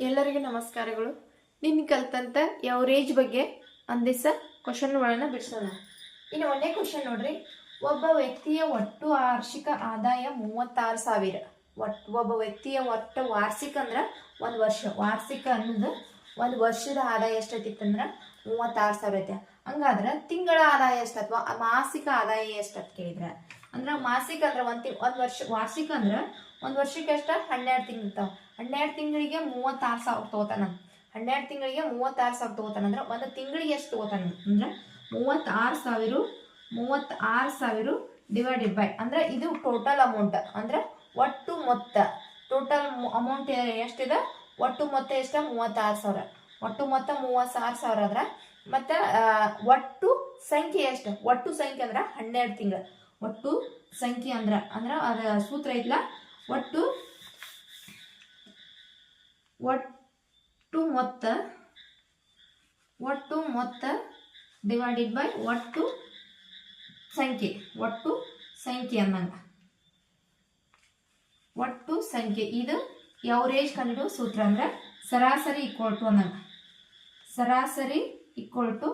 ಎಲ್ಲರಿಗೂ ನಮಸ್ಕಾರಗಳು. ನಿನ್ನ ಕಲ್ತಂತ ರೇಜ್ ಬಗ್ಗೆ? ಒಂದಿವ್ಸ ಕ್ವಶನ್ಗಳನ್ನು ಬಿಡಿಸೋಣ. ಇನ್ನು ಒಂದೇ ಕ್ವಶನ್ ನೋಡ್ರಿ. ಒಬ್ಬ ವ್ಯಕ್ತಿಯ ಒಟ್ಟು ವಾರ್ಷಿಕ ಆದಾಯ ಮೂವತ್ತಾರು ಸಾವಿರ. ಒಟ್ಟು ಒಬ್ಬ ವ್ಯಕ್ತಿಯ ಒಟ್ಟು ವಾರ್ಷಿಕ ಅಂದ್ರೆ ಒಂದು ವರ್ಷ. ವಾರ್ಷಿಕ ಅನ್ನೋದು ಒಂದು ವರ್ಷದ ಆದಾಯ ಎಷ್ಟೈತಿತ್ತಂದ್ರೆ ಮೂವತ್ತಾರು ಸಾವಿರ ಐತೆ. ಹಂಗಾದ್ರೆ ತಿಂಗಳ ಆದಾಯ ಎಷ್ಟು ಅಥವಾ ಮಾಸಿಕ ಆದಾಯ ಎಷ್ಟು ಅಂತ ಕೇಳಿದ್ರೆ? ಅಂದ್ರೆ ಮಾಸಿಕ ಅಂದ್ರೆ ಒಂದು ತಿಂಗ್ ಒಂದು ವರ್ಷ, ವಾರ್ಷಿಕ ಅಂದ್ರೆ ಒಂದು ವರ್ಷಕ್ಕೆ ಎಷ್ಟು? ಹನ್ನೆರಡು ತಿಂಗಳು ಹನ್ನೆರಡು ತಿಂಗಳಿಗೆ ಮೂವತ್ತಾರು ಸಾವಿರ ತಗೋತಾನ. ಹನ್ನೆರಡು ತಿಂಗಳಿಗೆ ಮೂವತ್ತಾರು ಸಾವಿರ ತಗೋತಾನ. ಅಂದ್ರೆ ಒಂದು ತಿಂಗಳಿಗೆ ಎಷ್ಟು ತಗೋತಾನ ಅಂದ್ರೆ ಮೂವತ್ತಾರು ಸಾವಿರ ಮೂವತ್ತಾರು ಸಾವಿರ ಡಿವೈಡೆಡ್ ಬೈ ಅಂದ್ರೆ ಇದು ಟೋಟಲ್ ಅಮೌಂಟ್ ಅಂದ್ರೆ ಒಟ್ಟು ಮೊತ್ತ. ಟೋಟಲ್ ಅಮೌಂಟ್ ಎಷ್ಟಿದೆ? ಒಟ್ಟು ಮೊತ್ತ ಎಷ್ಟು? ಮೂವತ್ತಾರು ಸಾವಿರ. ಒಟ್ಟು ಮೊತ್ತ ಮೂವತ್ತಾರು ಸಾವಿರ ಅಂದ್ರೆ ಮತ್ತು ಒಟ್ಟು ಸಂಖ್ಯೆ ಎಷ್ಟು? ಒಟ್ಟು ಸಂಖ್ಯೆ ಅಂದ್ರೆ ಹನ್ನೆರಡು ತಿಂಗಳು. ಒಟ್ಟು ಸಂಖ್ಯೆ ಅಂದ್ರೆ ಅಂದ್ರೆ ಅದ ಸೂತ್ರ ಐತ್ಲ? ಒಟ್ಟು ಒಟ್ಟು ಮೊತ್ತ ಒಟ್ಟು ಮೊತ್ತ ಡಿವೈಡೆಡ್ ಬೈ ಒಟ್ಟು ಸಂಖ್ಯೆ ಒಟ್ಟು ಸಂಖ್ಯೆ ಅನ್ನಂಗ ಒಟ್ಟು ಸಂಖ್ಯೆ, ಇದು ಯಾವರೇಜ್ ಕಂಡು ಸೂತ್ರ ಅಂದ್ರೆ ಸರಾಸರಿ ಇಕ್ವಲ್ ಟು ಅನ್ನಂಗ ಸರಾಸರಿ ಇಕ್ವಲ್ ಟು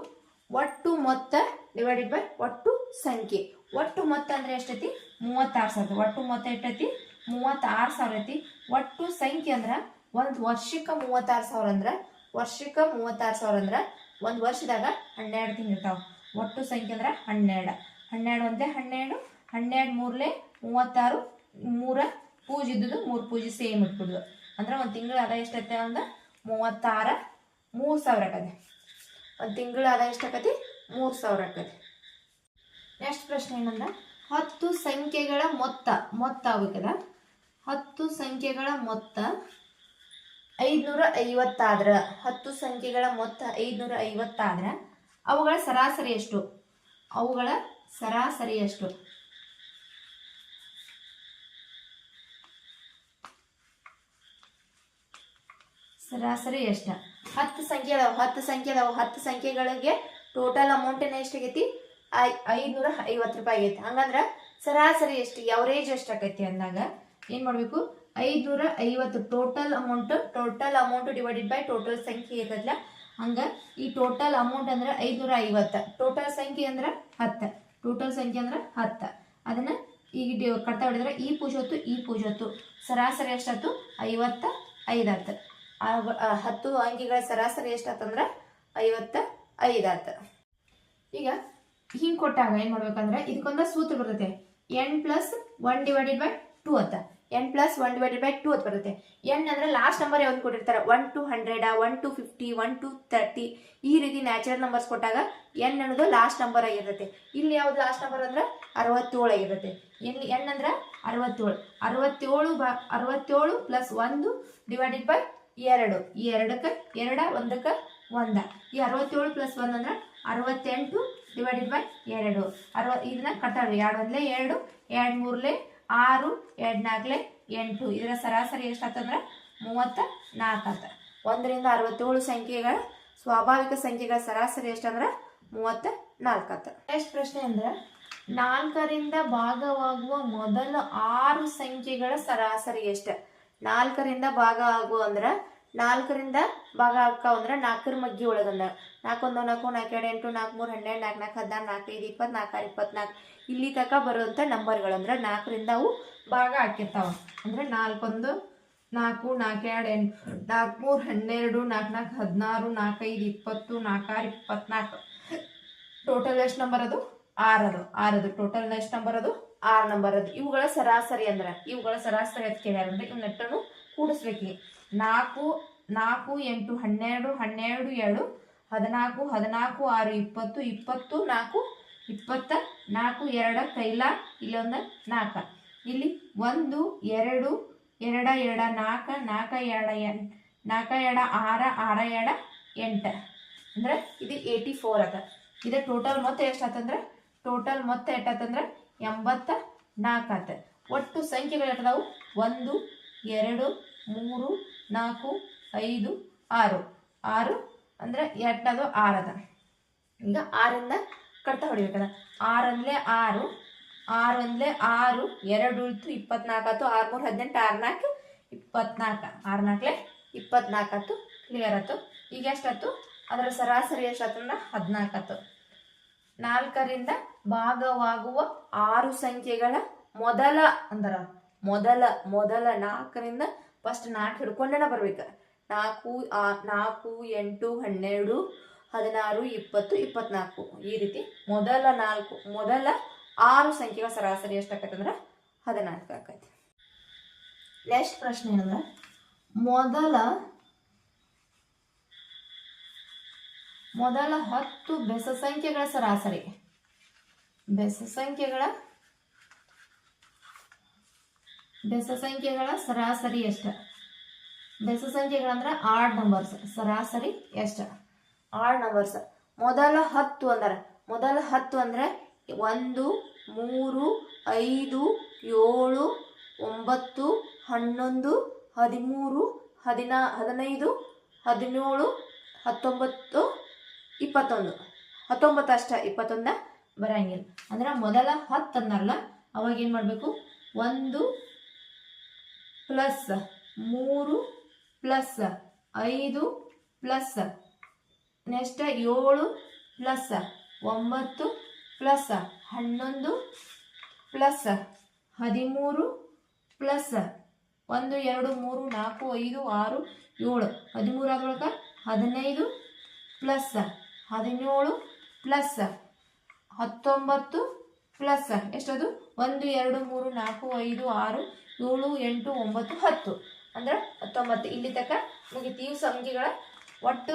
ಒಟ್ಟು ಮೊತ್ತ ಡಿವೈಡೆಡ್ ಬೈ ಒಟ್ಟು ಸಂಖ್ಯೆ. ಒಟ್ಟು ಮೊತ್ತ ಅಂದ್ರೆ ಎಷ್ಟೈತಿ? ಮೂವತ್ತಾರು ಸಾವಿರ ಒಟ್ಟು ಮೊತ್ತ ಎಷ್ಟೈತಿ? ಮೂವತ್ತಾರು ಸಾವಿರ ಐತಿ. ಒಟ್ಟು ಸಂಖ್ಯೆ ಅಂದ್ರೆ ಒಂದು ವರ್ಷಕ್ಕೆ ಮೂವತ್ತಾರು ಸಾವಿರ ಅಂದ್ರೆ, ವರ್ಷಕ್ಕೆ ಮೂವತ್ತಾರು ಸಾವಿರ ಅಂದ್ರೆ ಒಂದು ವರ್ಷದಾಗ ಹನ್ನೆರಡು ತಿಂಗಳು ಇರ್ತಾವ. ಒಟ್ಟು ಸಂಖ್ಯೆ ಅಂದ್ರೆ ಹನ್ನೆರಡು. ಹನ್ನೆರಡು ಒಂದೇ ಹನ್ನೆರಡು ಹನ್ನೆರಡು ಮೂರಲೆ ಮೂವತ್ತಾರು, ಮೂರ ಪೂಜೆ ಇದ್ದುದು ಮೂರು ಪೂಜೆ ಸೇಮ್ ಇಟ್ಬಿಡುದು. ಅಂದ್ರೆ ಒಂದು ತಿಂಗಳ ಆದಾಯ ಎಷ್ಟೈತೆ ಅಂದ್ರೆ ಮೂವತ್ತಾರ, ಮೂರು ಸಾವಿರ ಆಗದೆ ಒಂದು ತಿಂಗಳ ಆದಾಯ ಎಷ್ಟಾಕತಿ ಮೂರು ಸಾವಿರ ಆಕತಿ. ನೆಕ್ಸ್ಟ್ ಪ್ರಶ್ನೆ ಏನಂದ್ರೆ, ಹತ್ತು ಸಂಖ್ಯೆಗಳ ಮೊತ್ತ ಮೊತ್ತ ಆಗ್ಬೇಕದ ಹತ್ತು ಸಂಖ್ಯೆಗಳ ಮೊತ್ತ ಐದುನೂರ ಐವತ್ತಾದ್ರ ಹತ್ತು ಸಂಖ್ಯೆಗಳ ಮೊತ್ತ ಐದುನೂರ ಐವತ್ತಾದ್ರ ಅವುಗಳ ಸರಾಸರಿ ಎಷ್ಟು? ಅವುಗಳ ಸರಾಸರಿ ಎಷ್ಟು? ಸರಾಸರಿ ಎಷ್ಟ? ಹತ್ತು ಸಂಖ್ಯೆ ಅದಾವ, ಹತ್ತು ಸಂಖ್ಯೆ ಅದಾವ, ಹತ್ತು ಸಂಖ್ಯೆಗಳಿಗೆ ಟೋಟಲ್ ಅಮೌಂಟ್ ಏನ ಎಷ್ಟಾಗೈತಿ ಐ ಐದುನೂರ ಐವತ್ತು ರೂಪಾಯಿ ಆಗೈತಿ. ಹಂಗಂದ್ರ ಸರಾಸರಿ ಎಷ್ಟು? ಎವರೇಜ್ ಎಷ್ಟು ಆಕೈತಿ ಅಂದಾಗ ಏನ್ ಮಾಡ್ಬೇಕು? ಐದುನೂರ ಐವತ್ತು total amount total amount divided by total ಸಂಖ್ಯೆ ಇರ್ತದಲ್ಲ, ಹಂಗ ಈ ಟೋಟಲ್ ಅಮೌಂಟ್ ಅಂದ್ರೆ ಐದುನೂರ ಐವತ್ತು. ಟೋಟಲ್ ಸಂಖ್ಯೆ ಅಂದ್ರೆ ಹತ್ತು. ಟೋಟಲ್ ಸಂಖ್ಯೆ ಅಂದ್ರೆ ಹತ್ತು. ಅದನ್ನ ಈಗ ಕಟ್ತಾ ಹೊಡಿದ್ರೆ ಈ ಈ ಪೂಜೊತ್ತು ಈ ಪೂಜೊತ್ತು. ಸರಾಸರಿ ಎಷ್ಟಾಯ್ತು? ಐವತ್ತ ಐದಾತು ಹತ್ತು ಅಂಕಿಗಳ ಸರಾಸರಿ ಎಷ್ಟಾತಂದ್ರೆ ಐವತ್ತ ಐದಾತ ಈಗ ಹಿಂಗೆ ಕೊಟ್ಟಾಗ ಏನು ಮಾಡ್ಬೇಕಂದ್ರೆ ಇದಕ್ಕೊಂದು ಸೂತ್ರ ಬರ್ತೈತೆ. N plus one divided by two ಅಂತ N plus one divided by two ಅಂತ ಬರುತ್ತೆ. ಎನ್ ಅಂದ್ರೆ ಲಾಸ್ಟ್ ನಂಬರ್ ಯಾವ್ದು ಕೊಟ್ಟಿರ್ತಾರೆ? One to hundred one to fifty one to thirty ಈ ರೀತಿ ನ್ಯಾಚುರಲ್ ನಂಬರ್ಸ್ ಕೊಟ್ಟಾಗ ಎನ್ ಅನ್ನೋದು ಲಾಸ್ಟ್ ನಂಬರ್ ಆಗಿರುತ್ತೆ. ಇಲ್ಲಿ ಯಾವ್ದು ಲಾಸ್ಟ್ ನಂಬರ್ ಅಂದ್ರೆ? ಅರವತ್ತೇಳು ಆಗಿರುತ್ತೆ. ಎನ್ ಎನ್ ಅಂದ್ರೆ ಅರವತ್ತೇಳು. ಅರವತ್ತೇಳು ಬ, ಅರವತ್ತೇಳು ಪ್ಲಸ್ ಒಂದು ಡಿವೈಡೆಡ್ ಬೈ ಎರಡು. ಈ ಎರಡಕ್ಕೆ ಎರಡ, ಒಂದಕ್ಕೆ ಒಂದ. ಈ ಅರವತ್ತೇಳು ಪ್ಲಸ್ ಒಂದ್ ಅಂದ್ರೆ ಅರವತ್ತೆಂಟು ಡಿವೈಡೆಡ್ ಬೈ ಎರಡು. ಅರವ, ಇದನ್ನ ಕಟ್ಟಾಡ್ರಿ ಎರಡು ಒಂದ್ಲೆ ಎರಡು ಎರಡು ಮೂರ್ಲೆ ಆರು ಎರಡು ನಾಲ್ಕಲೆ ಎಂಟು. ಇದರ ಸರಾಸರಿ ಎಷ್ಟಾತಂದ್ರೆ? ಮೂವತ್ತ ನಾಲ್ಕು ಆತ ಒಂದರಿಂದ ಅರವತ್ತೇಳು ಸಂಖ್ಯೆಗಳ ಸ್ವಾಭಾವಿಕ ಸಂಖ್ಯೆಗಳ ಸರಾಸರಿ ಎಷ್ಟಂದ್ರೆ? ಮೂವತ್ತ ನಾಲ್ಕು ಆತ ನೆಕ್ಸ್ಟ್ ಪ್ರಶ್ನೆ ಅಂದ್ರೆ, ನಾಲ್ಕರಿಂದ ಭಾಗವಾಗುವ ಮೊದಲ ಆರು ಸಂಖ್ಯೆಗಳ ಸರಾಸರಿ ಎಷ್ಟು? ನಾಲ್ಕರಿಂದ ಭಾಗ ಆಗುವ ಅಂದ್ರೆ ನಾಲ್ಕರಿಂದ ಭಾಗ ಆಕಾವ ಅಂದ್ರೆ ನಾಲ್ಕರ ಮಗ್ಗಿ ಒಳಗಂದ. ನಾಲ್ಕೊಂದು, ನಾಲ್ಕು ನಾಲ್ಕು ಎರಡು ಎಂಟು, ನಾಲ್ಕು, ಮೂರು, ಹನ್ನೆರಡು, ನಾಲ್ಕು ನಾಲ್ಕು, ಹದಿನಾರು ನಾಲ್ಕೈದು ಇಪ್ಪತ್ತು ನಾಲ್ಕಾರು ಇಪ್ಪತ್ನಾಲ್ಕು. ಇಲ್ಲಿ ತನಕ ಬರುವಂಥ ನಂಬರ್ಗಳು ಅಂದ್ರೆ ನಾಲ್ಕರಿಂದ ಅವು ಭಾಗ ಹಾಕಿರ್ತಾವ. ಅಂದ್ರೆ ನಾಲ್ಕೊಂದು, ನಾಲ್ಕು ನಾಲ್ಕು ಎರಡು ಎಂಟು, ನಾಲ್ಕು, ಮೂರು, ಹನ್ನೆರಡು, ನಾಲ್ಕು ನಾಲ್ಕು, ಹದಿನಾರು ನಾಲ್ಕೈದು ಇಪ್ಪತ್ತು ನಾಲ್ಕಾರು ಇಪ್ಪತ್ನಾಲ್ಕು. ಟೋಟಲ್ ಎಷ್ಟು ನಂಬರ್ ಅದು? ಆರು ಅದು ಅದು ಟೋಟಲ್ ಎಷ್ಟು ನಂಬರ್ ಅದು? ಆರು ನಂಬರ್ ಅದು. ಇವುಗಳ ಸರಾಸರಿ ಅಂದ್ರೆ, ಇವುಗಳ ಸರಾಸರಿ ಅಂತ ಕೇಳ್ಯಾರ ಅಂದ್ರೆ ಇವು ನೆಟ್ಟನ್ನು ಕೂಡಿಸ್ಬೇಕು ನಾಲ್ಕು ನಾಲ್ಕು, ಎಂಟು, ಹನ್ನೆರಡು ಹನ್ನೆರಡು ಎರಡು ಹದಿನಾಲ್ಕು ಹದಿನಾಲ್ಕು, ಆರು, ಇಪ್ಪತ್ತು ಇಪ್ಪತ್ತು, ನಾಲ್ಕು, ಇಪ್ಪತ್ತ, ನಾಲ್ಕು, ಎರಡ ಕೈಲ ಇಲ್ಲೊಂದು ನಾಲ್ಕು. ಇಲ್ಲಿ ಒಂದು, ಎರಡು, ಎರಡ ಎರಡ, ನಾಲ್ಕ ನಾಲ್ಕ, ಎರಡ ಎಂಟು ನಾಲ್ಕ, ಎರಡ, ಆರ ಆರ, ಎರಡ, ಎಂಟು. ಅಂದ್ರೆ ಇದು ಏಯ್ಟಿ ಫೋರ್ ಅದ. ಇದು ಟೋಟಲ್ ಮೊತ್ತ ಎಷ್ಟು ಆತಂದ್ರೆ ಟೋಟಲ್ ಮೊತ್ತ ಎಷ್ಟಾತಂದ್ರೆ, ಎಂಬತ್ತ ನಾಲ್ಕು ಆತ. ಒಟ್ಟು ಸಂಖ್ಯೆಗಳು ಎಷ್ಟದಾವು ಒಂದು, ಎರಡು, ಮೂರು ನಾಲ್ಕು, ಐದು, ಆರು. ಆರು ಅಂದ್ರೆ ಎಟ್ಟದು ಆರದ ಈಗ ಆರಿಂದ ಕಡ್ತಾ ಹೊಡಿಬೇಕಲ್ಲ. ಆರು ಅಂದ್ಲೆ ಆರು ಆರು ಆರು, ಎರಡು ಉಳಿತು ಇಪ್ಪತ್ನಾಲ್ಕು ಆಯ್ತು. ಆರು ಮೂರು ಹದಿನೆಂಟು, ಆರು ನಾಲ್ಕು, ಇಪ್ಪತ್ನಾಲ್ಕು. ಆರು ನಾಲ್ಕಲೇ ಇಪ್ಪತ್ನಾಲ್ಕು ಹತ್ತು ಕ್ಲಿಯರ್ ಆಯ್ತು. ಈಗ ಎಷ್ಟಾಯ್ತು ಅದರ ಸರಾಸರಿ ಎಷ್ಟು ಎಷ್ಟಾಯ್ತಂದ್ರೆ ಹದಿನಾಲ್ಕು ಆಯ್ತು. ನಾಲ್ಕರಿಂದ ಭಾಗವಾಗುವ ಆರು ಸಂಖ್ಯೆಗಳ ಮೊದಲ ಅಂದ್ರ. ಮೊದಲ ಮೊದಲ ನಾಲ್ಕರಿಂದ ಫಸ್ಟ್ ನಾಲ್ಕು ಹಿಡ್ಕೊಂಡೇನ ಬರ್ಬೇಕು. ನಾಲ್ಕು ನಾಲ್ಕು, ಎಂಟು, ಹನ್ನೆರಡು, ಹದಿನಾರು, ಇಪ್ಪತ್ತು, ಇಪ್ಪತ್ನಾಲ್ಕು. ಈ ರೀತಿ ಮೊದಲ ನಾಲ್ಕು, ಮೊದಲ ಆರು ಸಂಖ್ಯೆಗಳ ಸರಾಸರಿ ಎಷ್ಟಾಕೈತೆ ಅಂದ್ರೆ ಹದಿನಾಲ್ಕು ಆಕೈತಿ ನೆಕ್ಸ್ಟ್ ಪ್ರಶ್ನೆ ಏನಂದ್ರೆ ಮೊದಲ ಮೊದಲ ಹತ್ತು ಬೆಸ ಸಂಖ್ಯೆಗಳ ಸರಾಸರಿ. ಬೆಸ ಸಂಖ್ಯೆಗಳ ಬೆಸ ಸಂಖ್ಯೆಗಳ ಸರಾಸರಿ ಎಷ್ಟ? ಬೆಸ ಸಂಖ್ಯೆಗಳಂದ್ರ ಆಡ್ ನಂಬರ್ಸ್ ಸರಾಸರಿ ಎಷ್ಟ? ಆಡ್ ನಂಬರ್ಸ್ ಮೊದಲ ಹತ್ತು ಅಂದ್ರೆ, ಮೊದಲ ಹತ್ತು ಅಂದ್ರೆ ಒಂದು, ಮೂರು, ಐದು, ಏಳು, ಒಂಬತ್ತು, ಹನ್ನೊಂದು, ಹದಿಮೂರು, ಹದಿನಾ, ಹದಿನೈದು, ಹದಿನೇಳು, ಹತ್ತೊಂಬತ್ತು, ಇಪ್ಪತ್ತೊಂದು. ಹತ್ತೊಂಬತ್ತು ಅಷ್ಟ, ಇಪ್ಪತ್ತೊಂದ ಬರಂಗಿಲ್ಲ. ಅಂದ್ರೆ ಮೊದಲ ಹತ್ತು ಅಂದಲ್ಲ ಅವಾಗ ಏನು ಮಾಡಬೇಕು? ಒಂದು ಪ್ಲಸ್ ಮೂರು ಪ್ಲಸ್ ಐದು ಪ್ಲಸ್ ನೆಕ್ಸ್ಟ್ ಏಳು ಪ್ಲಸ್ ಒಂಬತ್ತು ಪ್ಲಸ್ ಹನ್ನೊಂದು ಪ್ಲಸ್ ಹದಿಮೂರು ಪ್ಲಸ್ ಒಂದು, ಎರಡು, ಮೂರು, ನಾಲ್ಕು, ಐದು, ಆರು, ಏಳು. ಹದಿಮೂರು ಆದ್ರೊಳಗೆ ಹದಿನೈದು ಪ್ಲಸ್ ಹದಿನೇಳು ಪ್ಲಸ್ ಹತ್ತೊಂಬತ್ತು ಪ್ಲಸ್ ಎಷ್ಟದು? ಒಂದು, ಎರಡು, ಮೂರು, ನಾಲ್ಕು, ಐದು, ಆರು, ಏಳು, ಎಂಟು, ಒಂಬತ್ತು, ಹತ್ತು. ಅಂದ್ರೆ ಹತ್ತೊಂಬತ್ತು. ಇಲ್ಲಿ ತನಕ ನಮಗೆ ಇವು ಸಂಖ್ಯೆಗಳ, ಒಟ್ಟು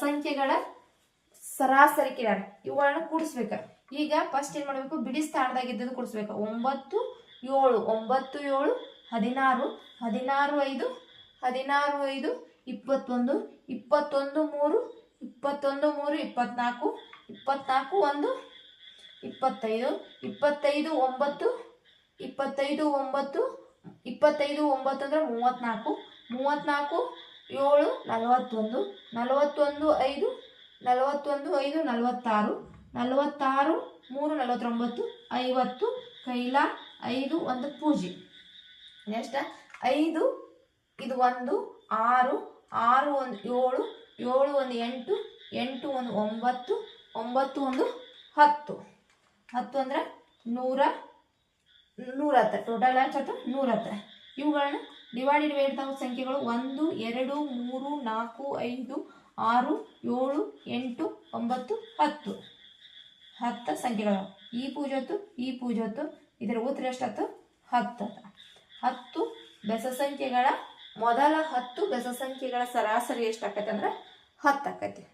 ಸಂಖ್ಯೆಗಳ ಸರಾಸರಿ ಕಿರಾರ ಇವುಗಳನ್ನ ಕೂಡಿಸ್ಬೇಕು. ಈಗ ಫಸ್ಟ್ ಏನು ಮಾಡಬೇಕು? ಬಿಡಿ ಸ್ಥಾನದಾಗಿದ್ದದ್ದು ಕೂಡಿಸ್ಬೇಕು. ಒಂಬತ್ತು, ಏಳು. ಒಂಬತ್ತು, ಏಳು, ಹದಿನಾರು ಹದಿನಾರು, ಐದು ಹದಿನಾರು, ಐದು, ಇಪ್ಪತ್ತೊಂದು ಇಪ್ಪತ್ತೊಂದು, ಮೂರು ಇಪ್ಪತ್ತೊಂದು, ಮೂರು, ಇಪ್ಪತ್ನಾಲ್ಕು ಇಪ್ಪತ್ನಾಲ್ಕು, ಒಂದು ಇಪ್ಪತ್ತೈದು ಇಪ್ಪತ್ತೈದು ಒಂಬತ್ತು ಇಪ್ಪತ್ತೈದು ಒಂಬತ್ತು ಇಪ್ಪತ್ತೈದು ಒಂಬತ್ತು ಅಂದರೆ ಮೂವತ್ತ್ನಾಲ್ಕು ಮೂವತ್ತ್ನಾಲ್ಕು ಏಳು, ನಲವತ್ತೊಂದು ನಲವತ್ತೊಂದು ಐದು ನಲವತ್ತೊಂದು ಐದು, ನಲವತ್ತಾರು ನಲವತ್ತಾರು ಮೂರು, ನಲವತ್ತೊಂಬತ್ತು, ಐವತ್ತು, ಕೈಲ, ಐದು ಒಂದು ಪೂಜೆ. ನೆಕ್ಸ್ಟ್, ಐದು, ಇದು ಒಂದು, ಆರು ಆರು ಒಂದು ಏಳು ಏಳು ಒಂದು ಎಂಟು ಎಂಟು ಒಂದು ಒಂಬತ್ತು ಒಂಬತ್ತು ಒಂದು ಹತ್ತು. ಹತ್ತು ಅಂದರೆ ನೂರ ನೂರ ಹತ್ತು ಟೋಟಲ್ ಎಷ್ಟು ನೂರ ಹತ್ತು ಇವುಗಳನ್ನ ಡಿವೈಡೆಡ್ ಬೈ ಇರ್ತಾವ ಸಂಖ್ಯೆಗಳು ಒಂದು, ಎರಡು, ಮೂರು, ನಾಲ್ಕು, ಐದು, ಆರು, ಏಳು, ಎಂಟು, ಒಂಬತ್ತು, ಹತ್ತು. ಹತ್ತು ಸಂಖ್ಯೆಗಳು. ಈ ಪೂಜೊತ್ತು ಈ ಪೂಜೊತ್ತು ಇದರ ಉತ್ತರ ಎಷ್ಟತ್ತು ಹತ್ತು? ಹತ್ತು ಬೆಸ ಸಂಖ್ಯೆಗಳ, ಮೊದಲ ಹತ್ತು ಬೆಸ ಸಂಖ್ಯೆಗಳ ಸರಾಸರಿ ಎಷ್ಟಾಕೈತೆ ಅಂದ್ರೆ ಹತ್ತು ಆಕೈತಿ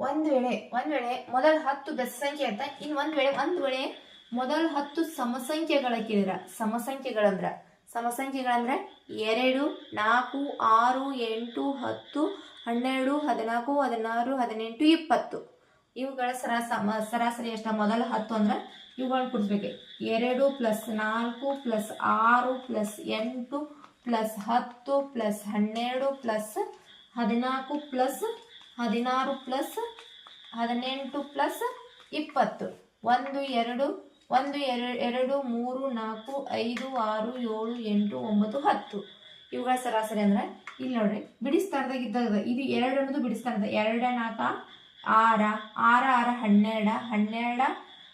ಒಂದ್ ವೇಳೆ ಒಂದ್ ವೇಳೆ ಮೊದಲ ಹತ್ತು ಬೆಸ ಸಂಖ್ಯೆ ಅಂತ, ಇನ್ ಒಂದ್ ವೇಳೆ ಒಂದ್ ವೇಳೆ ಮೊದಲ ಹತ್ತು ಸಮಸಂಖ್ಯೆಗಳ ಕೇಳಿದ್ರ. ಸಮಸಂಖ್ಯೆಗಳಂದ್ರ. ಸಮಸಂಖ್ಯೆಗಳಂದ್ರೆ ಎರಡು, ನಾಲ್ಕು, ಆರು, ಎಂಟು, ಹತ್ತು, ಹನ್ನೆರಡು, ಹದಿನಾಲ್ಕು, ಹದಿನಾರು, ಹದಿನೆಂಟು, ಇಪ್ಪತ್ತು. ಇವುಗಳ ಸರಾಸ ಸಮ, ಸರಾಸರಿ ಅಷ್ಟ ಮೊದಲ ಹತ್ತು ಅಂದ್ರೆ ಇವುಗಳನ್ನ ಕುಡಿಸ್ಬೇಕು. ಎರಡು ಪ್ಲಸ್ ನಾಲ್ಕು ಪ್ಲಸ್ ಆರು ಪ್ಲಸ್ ಎಂಟು ಪ್ಲಸ್ ಹತ್ತು ಪ್ಲಸ್ ಹನ್ನೆರಡು ಪ್ಲಸ್ ಹದಿನಾಲ್ಕು ಪ್ಲಸ್ ಹದಿನಾರು ಪ್ಲಸ್ ಹದಿನೆಂಟು ಪ್ಲಸ್ ಇಪ್ಪತ್ತು. ಒಂದು, ಎರಡು ಒಂದು ಎರಡು ಎರಡು, ಮೂರು, ನಾಲ್ಕು, ಐದು, ಆರು, ಏಳು, ಎಂಟು, ಒಂಬತ್ತು, ಹತ್ತು. ಇವುಗಳ ಸರಾಸರಿ ಅಂದ್ರೆ ಇಲ್ಲಿ ನೋಡ್ರಿ ಬಿಡಿಸ್ತಾರ್ದಾಗ ಇದ್ದಾಗ ಇದು ಎರಡು ಅನ್ನೋದು ಬಿಡಿಸ್ತಾರ್ದ ಎರಡ ನಾಲ್ಕು ಆರ ಆರ ಆರ, ಹನ್ನೆರಡ ಹನ್ನೆರಡ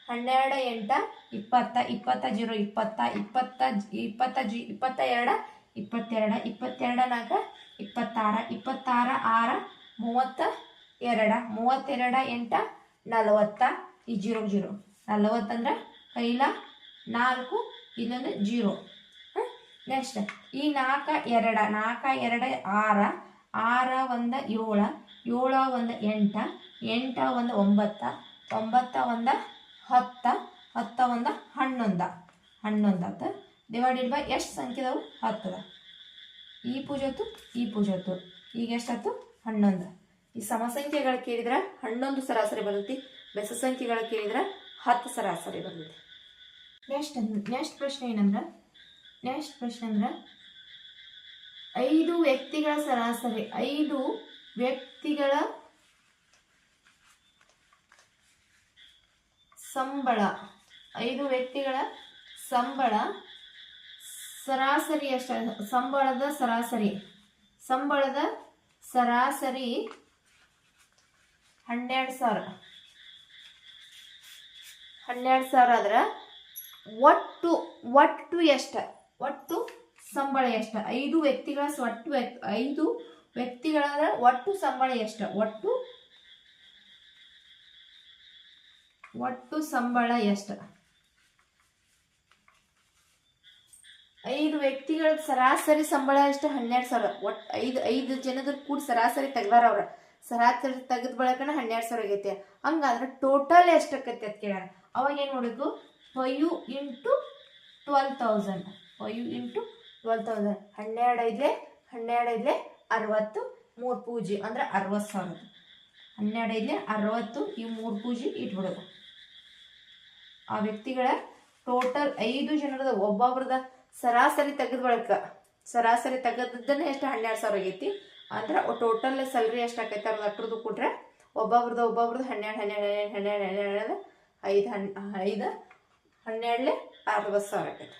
ಹನ್ನೆರಡ, ಎಂಟ, ಇಪ್ಪತ್ತ ಇಪ್ಪತ್ತ ಜೀರೋ, ಇಪ್ಪತ್ತ ಇಪ್ಪತ್ತ ಇಪ್ಪತ್ತ ಜಿ, ಇಪ್ಪತ್ತ ಎರಡ, ಇಪ್ಪತ್ತೆರಡ ಇಪ್ಪತ್ತೆರಡ ನಾಲ್ಕು ಇಪ್ಪತ್ತಾರ ಇಪ್ಪತ್ತಾರ, ಆರ ಮೂವತ್ತ ಎರಡ, ಮೂವತ್ತೆರಡ ಎಂಟ, ನಲವತ್ತ, ಈ ಜೀರೋ ಜೀರೋ. ನಲವತ್ತಂದ್ರೆ ಕೈಲ ನಾಲ್ಕು, ಇನ್ನೊಂದು ಜೀರೋ. ನೆಕ್ಸ್ಟ್ ಈ ನಾಲ್ಕ ಎರಡ, ನಾಲ್ಕು ಎರಡ ಆರ ಆರ ಒಂದ ಏಳು, ಏಳ ಒಂದ ಎಂಟ ಎಂಟ ಒಂದ ಒಂಬತ್ತ ಒಂಬತ್ತ ಒಂದ ಹತ್ತ ಹತ್ತ ಒಂದ ಹನ್ನೊಂದ. ಹನ್ನೊಂದಾತ ಡಿವೈಡೆಡ್ ಬೈ ಎಷ್ಟು ಸಂಖ್ಯೆದವು? ಹತ್ತದ. ಈ ಪೂಜತ್ತು ಈ ಪೂಜತ್ತು ಈಗ ಎಷ್ಟಾಯ್ತು ಹನ್ನೊಂದು. ಈ ಸಮಸಂಖ್ಯೆಗಳು ಕೇಳಿದ್ರೆ ಹನ್ನೊಂದು ಸರಾಸರಿ ಬರ್ತೈತಿ. ಬೆಸ ಸಂಖ್ಯೆಗಳು ಕೇಳಿದ್ರೆ ಹತ್ತು ಸರಾಸರಿ ಬರ್ತೈತಿ. ನೆಕ್ಸ್ಟ್ ನೆಕ್ಸ್ಟ್ ಪ್ರಶ್ನೆ ಏನಂದ್ರೆ? ನೆಕ್ಸ್ಟ್ ಪ್ರಶ್ನೆ ಅಂದ್ರೆ, ಐದು ವ್ಯಕ್ತಿಗಳ ಸರಾಸರಿ, ಐದು ವ್ಯಕ್ತಿಗಳ ಸಂಬಳ, ಐದು ವ್ಯಕ್ತಿಗಳ ಸಂಬಳ ಸರಾಸರಿ ಅಷ್ಟ ಸಂಬಳದ ಸರಾಸರಿ, ಸಂಬಳದ ಸರಾಸರಿ ಹನ್ನೆರಡು ಸಾವಿರ. ಹನ್ನೆರಡು ಸಾವಿರ ಆದ್ರೆ ಒಟ್ಟು ಒಟ್ಟು ಎಷ್ಟು? ಒಟ್ಟು ಸಂಬಳ ಎಷ್ಟು? ಐದು ವ್ಯಕ್ತಿಗಳ ಒಟ್ಟು ಐದು ವ್ಯಕ್ತಿಗಳ ಒಟ್ಟು ಸಂಬಳ ಎಷ್ಟು? ಒಟ್ಟು ಒಟ್ಟು ಸಂಬಳ ಎಷ್ಟ? ಐದು ವ್ಯಕ್ತಿಗಳ ಸರಾಸರಿ ಸಂಬಳ ಎಷ್ಟು ಹನ್ನೆರಡು ಸಾವಿರ. ಒಟ್ಟು ಐದು ಐದು ಜನದ ಕೂಡ ಸರಾಸರಿ ತೆಗ್ದಾರ ಅವ್ರ. ಸರಾಸರಿ ತೆಗೆದ ಬಳಕನ ಹನ್ನೆರಡು ಸಾವಿರ ಆಗೈತೆ. ಹಂಗಾದ್ರೆ ಟೋಟಲ್ ಎಷ್ಟು ಆಕೈತೆ ಅಂತ ಕೇಳ್ಯಾರ. ಅವಾಗ ಏನು ಮಾಡಬೇಕು five into twelve thousand. Five into twelve thousand. ಹನ್ನೆರಡು ಐದ್ಲೆ ಹನ್ನೆರಡು ಐದ್ಲೆ ಅರವತ್ತು ಮೂರು ಪೂಜಿ ಅಂದ್ರೆ ಅರವತ್ತು ಸಾವಿರ ಹನ್ನೆರಡು ಐದ್ಲೆ ಅರವತ್ತು ಈ ಮೂರು ಪೂಜಿ ಇಟ್ಬಿಡೋದು. ಆ ವ್ಯಕ್ತಿಗಳ ಟೋಟಲ್ ಐದು ಜನರದ ಒಬ್ಬೊಬ್ರದ ಸರಾಸರಿ ತೆಗೆದ ಬಳಿಕ ಸರಾಸರಿ ತೆಗೆದದ್ದನ್ನೇ ಎಷ್ಟು ಹನ್ನೆರಡು ಸಾವಿರ ಆಗೈತಿ ಅಂದ್ರೆ ಟೋಟಲ್ ಸ್ಯಾಲ್ರಿ ಎಷ್ಟು ಆಕೈತೆ ಅವ್ರದ್ದು ಅಟ್ರದ್ದು ಕೊಟ್ರೆ ಒಬ್ಬೊಬ್ರದ್ದು ಒಬ್ಬೊಬ್ರದ್ದು ಹನ್ನೆರಡು ಹನ್ನೆರಡು ಹನ್ನೆರಡು ಹನ್ನೆರಡು ಹನ್ನೆರಡು ಐದು ಹನ್ ಐದು ಹನ್ನೆರಡಲೆ ಅರವತ್ತು ಸಾವಿರ ಆಕೈತೆ